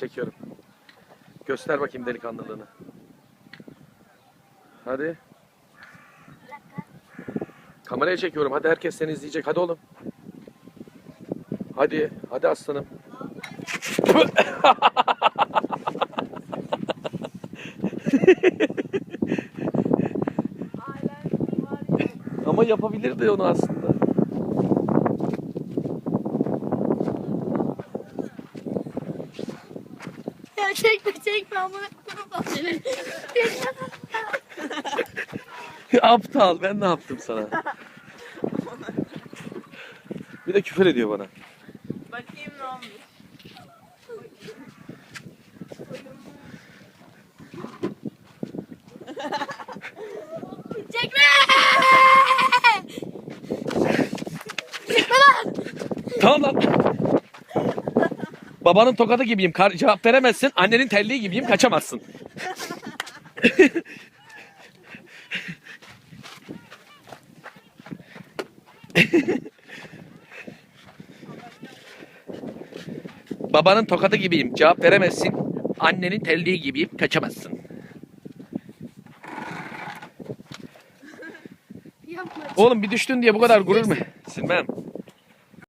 Çekiyorum. Göster bakayım delikanlılığını. Hadi. Kameraya çekiyorum. Hadi herkes seni izleyecek. Hadi oğlum. Hadi. Hadi aslanım. Ama yapabilirdi onu aslında. Ya çekme çekme ama kurban seni. Aptal ben ne yaptım sana? Bir de küfür ediyor bana. Bakayım ne olmuş. Çekme! Çekme lan! Tamam lan. Babanın tokadı gibiyim. Kar- cevap veremezsin. Annenin telliği gibiyim. Kaçamazsın. Babanın tokadı gibiyim. Cevap veremezsin. Annenin telliği gibiyim. Kaçamazsın. Yapma. Oğlum bir düştün diye bu kadar gurur mu? Silmem.